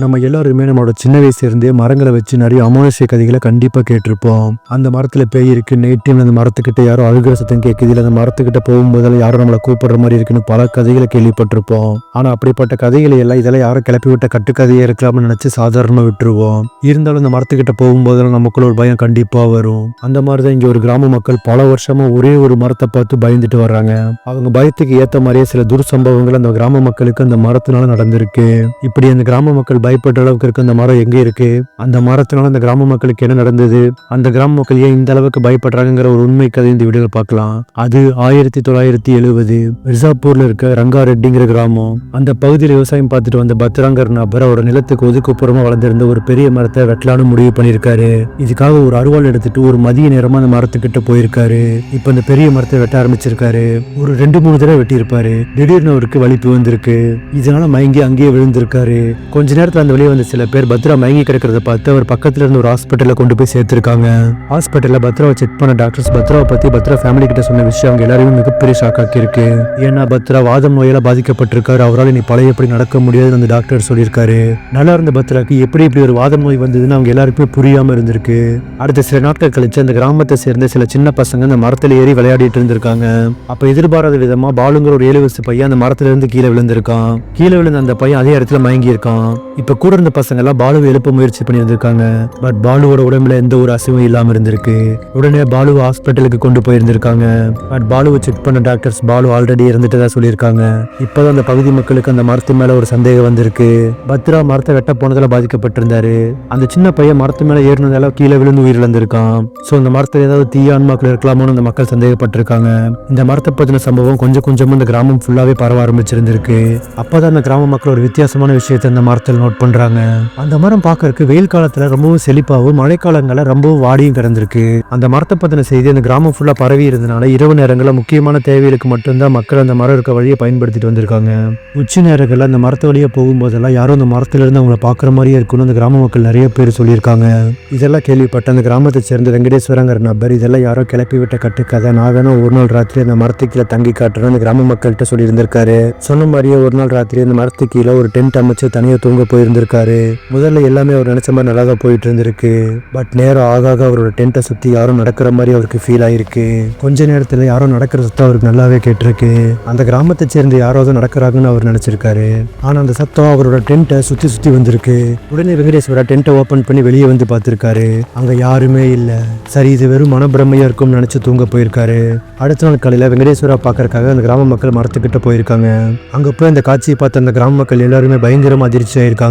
நம்ம எல்லாருமே நம்மளோட சின்ன வயசுலேருந்தே மரங்களை வச்சு நிறைய அமானுஷ்ய கதைகளை கண்டிப்பாக கேட்டிருப்போம். அந்த மரத்தில் பேய் இருக்கு நைட் டைம் அந்த மரத்துக்கிட்ட யாரோ அழுகிற சத்தம் கேட்குது இல்லை அந்த மரத்துக்கிட்ட போகும்போதெல்லாம் யாரும் நம்மளை கூப்பிடுற மாதிரி இருக்குன்னு பல கதைகளை கேள்விப்பட்டிருப்போம். ஆனால் அப்படிப்பட்ட கதைகளை எல்லாம் இதெல்லாம் யாரும் கிளப்பி விட்ட கட்டுக்கதையே இருக்கலாம்னு நினச்சி சாதாரணமாக விட்டுருவோம். இருந்தாலும் அந்த மரத்துக்கிட்ட போகும்போதெல்லாம் நமக்குள்ள ஒரு பயம் கண்டிப்பாக வரும். அந்த மாதிரி தான் இங்கே ஒரு கிராம மக்கள் பல வருஷமாக ஒரே ஒரு மரத்தை பார்த்து பயந்துட்டு வர்றாங்க. அவங்க பயத்துக்கு ஏற்ற மாதிரியே சில துர்சம்பவங்கள் அந்த கிராம மக்களுக்கு அந்த மரத்தினால நடந்திருக்கு. இப்படி அந்த கிராம மக்கள் பயப்படுற அளவுக்கு இருக்கு. அந்த மரம் எங்க இருக்கு? அந்த மரத்தினால அந்த கிராம மக்களுக்கு என்ன நடந்தது? அந்த கிராம மக்கள் ஏன் இந்த அளவுக்கு பயப்படுறாங்கிற ஒரு உண்மை கதை இந்த வீடியோல பார்க்கலாம். அது ஆயிரத்தி தொள்ளாயிரத்தி எழுபது மிர்சாப்பூர்ல இருக்க ரங்காரெட்டிங்கிற கிராமம். அந்த பகுதியில் விவசாயம் பார்த்துட்டு வந்த பத்ராங்கர் நபர் அவரோட நிலத்துக்கு ஒதுக்குப்புறமா வளர்ந்திருந்த ஒரு பெரிய மரத்தை வெட்டலான்னு முடிவு பண்ணியிருக்காரு. இதுக்காக ஒரு அருவாள் எடுத்துட்டு ஒரு மதிய நேரமா அந்த மரத்துக்கிட்ட போயிருக்காரு. இப்ப அந்த பெரிய மரத்தை வெட்ட ஆரம்பிச்சிருக்காரு. ஒரு ரெண்டு மூணு தடவை வெட்டியிருப்பாரு. திடீர்னு அவருக்கு வலிப்பு வந்திருக்கு இதனால மயங்கி அங்கேயே விழுந்திருக்காரு. கொஞ்ச நேரத்தில் அந்த வெளியே வந்து சில பேர் பத்ரா மயங்கி கிடக்கிறத பார்த்து அவர் பக்கத்துல இருந்து ஒரு ஹாஸ்பிட்டல்ல கொண்டு போய் சேர்த்திருக்காங்க. ஹாஸ்பிட்டல்ல பத்ராவை செக் பண்ண டாக்டர்ஸ் பத்ராவை பத்தி பத்ரா ஃபேமிலி கிட்ட சொன்ன விஷயம் அவங்க எல்லாரையும் மிகப்பெரிய ஷாக் ஆக்கியிருக்கு. ஏன்னா பத்ரா வாதம் நோயால பாதிக்கப்பட்டிருக்காரு. அவரால் நீ எப்படி நடக்க முடியாதுன்னு அந்த டாக்டர் சொல்லியிருக்காரு. நல்லா இருந்த பத்ராக்கு எப்படி இப்படி ஒரு வாதம் நோய் வந்ததுன்னு அவங்க எல்லாருக்குமே புரியாம இருந்திருக்கு. அடுத்த சில நாட்கள் கழிச்சு அந்த கிராமத்தை சேர்ந்த சில சின்ன பசங்க அந்த மரத்துல ஏறி விளையாடிட்டு இருந்திருக்காங்க. அப்ப எதிர்பாராத விதமா பாலுங்கிற ஒரு ஏழு வயசு பையன் அந்த மரத்துல இருந்து கீழே விழுந்திருக்கான். கீழே விழுந்த அந்த பையன் அதே இடத்துல மயங்கி இருக்கான் இப்போ கூட இருந்த பசங்க எல்லாம் பாலுவை எழுப்ப முயற்சி பண்ணியிருந்திருக்காங்க. பட் பாலுவோட உடம்புல எந்த ஒரு அசைவும் இல்லாமல் இருந்திருக்கு. உடனே பாலுவை ஹாஸ்பிட்டலுக்கு கொண்டு போயிருந்திருக்காங்க. பட் பாலுவை செக் பண்ண டாக்டர்ஸ் பாலு ஆல்ரெடி இறந்துட்டதா சொல்லியிருக்காங்க. இப்போதான் அந்த பகுதி மக்களுக்கு அந்த மரத்து மேல ஒரு சந்தேகம் வந்திருக்கு. பத்ரா மரத்தை வெட்ட போனதில் பாதிக்கப்பட்டிருந்தாரு. அந்த சின்ன பையன் மரத்து மேல ஏறினதால கீழே விழுந்து உயிரிழந்திருக்கான். ஸோ அந்த மரத்துல ஏதாவது தீய ஆன்மாக்கள் இருக்கலாமோன்னு அந்த மக்கள் சந்தேகப்பட்டிருக்காங்க. இந்த மரத்தை பற்றின சம்பவம் கொஞ்சம் கொஞ்சமாக இந்த கிராமம் ஃபுல்லாகவே பரவ ஆரம்பிச்சிருந்திருக்கு. அப்போதான் அந்த கிராம மக்கள் ஒரு வித்தியாசமான விஷயத்தை அந்த மரத்தில் நோட் பண்றாங்க. அந்த மரம் பார்க்கறதுக்கு வெயில் காலத்துல ரொம்பவும் செழிப்பாகவும் மழைக்காலங்கள ரொம்பவும் வாடியும் கிடந்திருக்கு. அந்த மரத்தை பத்தின செய்தி அந்த கிராமம் ஃபுல்லா பரவி இருந்தனால இரவு நேரங்களில் முக்கியமான தேவைகளுக்கு மட்டும்தான் மக்கள் அந்த மரம் இருக்க வழியை பயன்படுத்திட்டு வந்திருக்காங்க. உச்சி நேரங்களில் அந்த மரத்து வழியா போகும்போதெல்லாம் யாரும் அந்த மரத்துல இருந்து அவங்கள பார்க்குற மாதிரியே இருக்குன்னு அந்த கிராம மக்கள் நிறைய பேர் சொல்லியிருக்காங்க. இதெல்லாம் கேள்விப்பட்ட அந்த கிராமத்தை சேர்ந்த வெங்கடேஸ்வரங்கிற நபர் இதெல்லாம் யாரோ கிளப்பி விட்ட கட்டுக்கதை நான் வேணா ஒரு நாள் ராத்திரி அந்த மரத்து கீழே தங்கி காட்டுறேன் அந்த கிராம மக்கள்கிட்ட சொல்லியிருந்திருக்காரு. சொன்ன மாதிரியே ஒரு நாள் ராத்திரி அந்த மரத்து கீழே ஒரு டென்ட் அமைச்சு தனியாக தூங்க போய் போயிருந்திருக்காரு. முதல்ல எல்லாமே அவர் நினைச்ச மாதிரி நல்லா தான் போயிட்டு இருந்திருக்கு பட் நேரம் ஆக ஆக அவரோட டென்ட்டை சுற்றி யாரும் நடக்கிற மாதிரி அவருக்கு ஃபீல் ஆயிருக்கு. கொஞ்ச நேரத்தில் யாரும் நடக்கிற சத்தம் அவருக்கு நல்லாவே கேட்டிருக்கு. அந்த கிராமத்தை சேர்ந்து யாரோ தான் நடக்கிறாங்கன்னு அவர் நினைச்சிருக்காரு. ஆனால் அந்த சத்தம் அவரோட டென்ட்டை சுற்றி சுற்றி வந்திருக்கு. உடனே வெங்கடேஸ்வரா டென்ட்டை ஓப்பன் பண்ணி வெளியே வந்து பார்த்துருக்காரு. அங்கே யாருமே இல்லை. சரி இது வெறும் மனப்பிரமையா இருக்கும்னு நினச்சி தூங்க போயிருக்காரு. அடுத்த நாள் காலையில் வெங்கடேஸ்வரா பார்க்கறக்காக அந்த கிராம மக்கள் மரத்துக்கிட்ட போயிருக்காங்க. அங்கே போய் அந்த காட்சியை பார்த்த அந்த கிராம மக்கள் எல்லாருமே பயங்கரமா அதிர்ச்சி ஆயிருக்காங்க.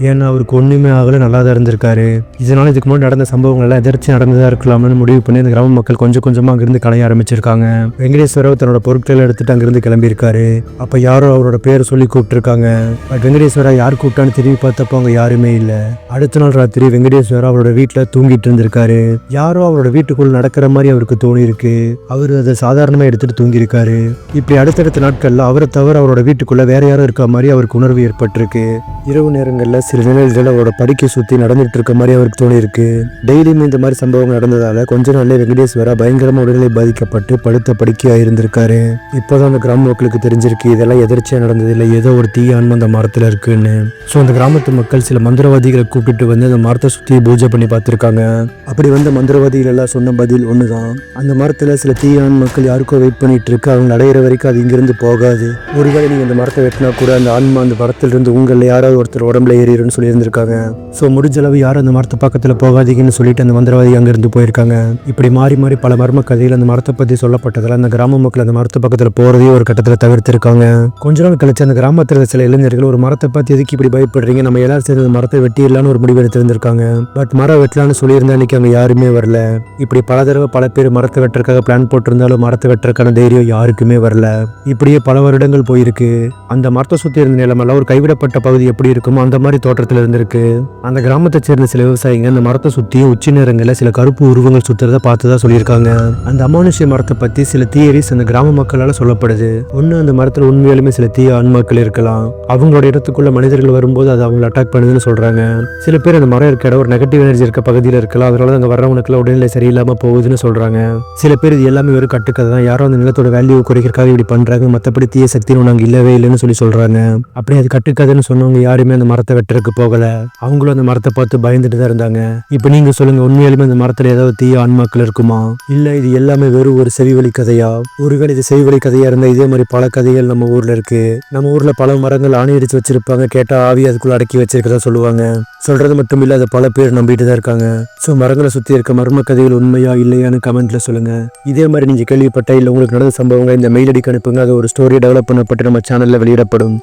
ஏன்னா அவருக்கு ஒன்றுமே ஆகல நல்லா தான் இருந்திருக்காரு. இதனால இதுக்கு முன்னாடி நடந்த சம்பவங்கள் எல்லாம் எதிர்ச்சி இருக்கலாம்னு முடிவு பண்ணி அந்த கிராம மக்கள் கொஞ்சம் கொஞ்சமாக அங்கிருந்து கலைய ஆரம்பிச்சிருக்காங்க. வெங்கடேஸ்வரர் தன்னோட பொருட்களை எடுத்துட்டு அங்கிருந்து கிளம்பியிருக்காரு. அப்போ யாரோ அவரோட பேரை சொல்லி கூப்பிட்டுருக்காங்க. பட் வெங்கடேஸ்வரா யார் கூப்பிட்டான்னு திரும்பி பார்த்தப்போ அங்கே யாருமே இல்லை. அடுத்த நாள் ராத்திரி வெங்கடேஸ்வரா அவரோட வீட்டில் தூங்கிட்டு இருந்திருக்காரு. யாரோ அவரோட வீட்டுக்குள் நடக்கிற மாதிரி அவருக்கு தோணியிருக்கு. அவர் அதை சாதாரணமாக எடுத்துட்டு தூங்கியிருக்காரு. இப்படி அடுத்தடுத்த நாட்களில் அவரை தவிர அவரோட வீட்டுக்குள்ளே வேற யாரும் இருக்க மாதிரி அவருக்கு உணர்வு ஏற்பட்டிருக்கு. இரவு நேரங்களில் சில நிலைகளில் அவரோட படிக்கை சுற்றி நடந்துட்டு இருக்க மாதிரி அவருக்கு தோணியிருக்கு. டெய்லியுமே டெய்லியும் இந்த மாதிரி சம்பவங்கள் நடந்ததால கொஞ்ச நாள்ல வெங்கடேஸ்வரா பயங்கரமாக உடல்நிலை பாதிக்கப்பட்டு படுத்த படுக்கையாக இருந்திருக்காரு. இப்போதான் அந்த கிராம மக்களுக்கு தெரிஞ்சிருக்கு இதெல்லாம் எதிர்ச்சியாக நடந்தது இல்லை ஏதோ ஒரு தீய ஆன்மம் அந்த மரத்தில் இருக்குன்னு. ஸோ அந்த கிராமத்து மக்கள் சில மந்திரவாதிகளை கூப்பிட்டு வந்து அந்த மரத்தை சுற்றி பூஜை பண்ணி பார்த்துருக்காங்க. அப்படி வந்த மந்திரவாதிகள் எல்லாம் சொன்ன பதில் ஒண்ணுதான். அந்த மரத்தில் சில தீயான் மக்கள் யாருக்கோ வெயிட் பண்ணிட்டு இருக்கு அவங்க அடையிற வரைக்கும் அது இங்கிருந்து போகாது. ஒருவேளை நீங்க அந்த மரத்தை வெட்டினா கூட அந்த ஆன்மா அந்த மரத்திலிருந்து உங்களில் யாராவது ஒருத்தர் உடம்புல ஏறிடுன்னு சொல்லியிருந்திருக்காங்க. ஸோ முடிஞ்ச அளவு யாரும் அந்த மரத்து பக்கத்தில் போகாதீங்கன்னு சொல்லிட்டு அந்த மந்திரவாதி அங்கேருந்து போயிருக்காங்க. இப்படி மாறி மாறி பல மர்ம கதைகள் அந்த மரத்தை பத்தி சொல்லப்பட்டதால் அந்த கிராம மக்கள் அந்த மரத்து பக்கத்துல போகிறதையும் ஒரு கட்டத்தில் தவிர்த்திருக்காங்க. கொஞ்ச நாள் கழிச்சு அந்த கிராமத்துல சில இளைஞர்கள் ஒரு மரத்தை பார்த்து எதுக்கு இப்படி பயப்படுறீங்க? நம்ம எல்லாரும் சேர்ந்து அந்த மரத்தை வெட்டிடலான்னு ஒரு முடிவு எடுத்திருந்திருக்காங்க. பட் மரம் வெட்டலாம்னு சொல்லியிருந்தா அன்னைக்கு அங்க யாருமே வரல. இப்படி பல தடவை பல பேர் மரத்தை வெட்டுறதுக்காக பிளான் போட்டிருந்தாலும் மரத்தை வெட்டுறதுக்கான தைரியம் யாருக்குமே வரல. இப்படியே பல வருடங்கள் போயிருக்கு. அந்த மரத்தை சுத்தி இருந்த நிலமெல்லாம் ஒரு கைவிடப்பட்ட பகுதி எப்படி இருக்கும்? அந்த மாதிரி தோற்றத்தில் இருந்திருக்கு. அந்த கிராமத்தை சேர்ந்த சில விவசாயிங்க அந்த மரத்தை சுற்றி உச்சி நேரங்களில் சில கருப்பு உருவங்கள் சுத்துறத பார்த்ததா சொல்லியிருக்காங்க. அந்த அமானுஷ்ய மரத்தை பற்றி சில தியரிஸ் அந்த கிராம மக்களால் சொல்லப்படுது. ஒன்று அந்த மரத்தில் உண்மையாலுமே சில தீய ஆன்மாக்கள் இருக்கலாம். அவங்களோட இடத்துக்குள்ள மனிதர்கள் வரும்போது அது அவங்களை அட்டாக் பண்ணுதுன்னு சொல்றாங்க. சில பேர் அந்த மரம் இருக்க இடம் ஒரு நெகட்டிவ் எனர்ஜி இருக்க பகுதியில் இருக்கலாம். அதனால அங்கே வர்றவங்களுக்குலாம் உடல்நிலை சரியில்லாமல் போகுதுன்னு சொல்றாங்க. சில பேர் இது எல்லாமே ஒரு கட்டுக்கதை தான். யாரும் அந்த நிலத்தோட வேல்யூ குறைக்கிறக்காக இப்படி பண்றாங்க. மற்றபடி தீய சக்தின்னு நாங்கள் இல்லவே இல்லைன்னு சொல்லி சொல்றாங்க. அப்படி அது கட்டுக்கதைன்னு சொன்னவங்க யாருமே அந்த மரத்தை வெட்டுறதுக்கு போகல. அவங்களும் அந்த மரத்தை பார்த்து பயந்துட்டு தான் இருந்தாங்க. இப்போ நீங்க சொல்லுங்க உண்மையாலுமே அந்த மரத்துல ஏதாவது தீய ஆன்மாக்கள் இருக்குமா? இல்ல இது எல்லாமே வெறும் ஒரு செவிவழி கதையா? ஒருவேளை இது செவிவழி கதையா இருந்தா இதே மாதிரி பல கதைகள் நம்ம ஊர்ல இருக்கு. நம்ம ஊர்ல பல மரங்கள் ஆணி அடிச்சு வச்சிருப்பாங்க கேட்டா ஆவி அதுக்குள்ள அடக்கி வச்சிருக்கதா சொல்லுவாங்க. சொல்றது மட்டும் இல்ல அதை பல பேர் நம்பிட்டு தான் இருக்காங்க. ஸோ மரங்களை சுத்தி இருக்க மர்ம கதைகள் உண்மையா இல்லையான்னு கமெண்ட்ல சொல்லுங்க. இதே மாதிரி நீங்க கேள்விப்பட்ட இல்ல உங்களுக்கு நடந்த சம்பவங்களை இந்த மெயில் அடிக்கு அனுப்புங்க. அது ஒரு ஸ்டோரி டெவலப் பண்ணப்பட்டு நம்ம சேனல்ல வெளியிடப்படும்.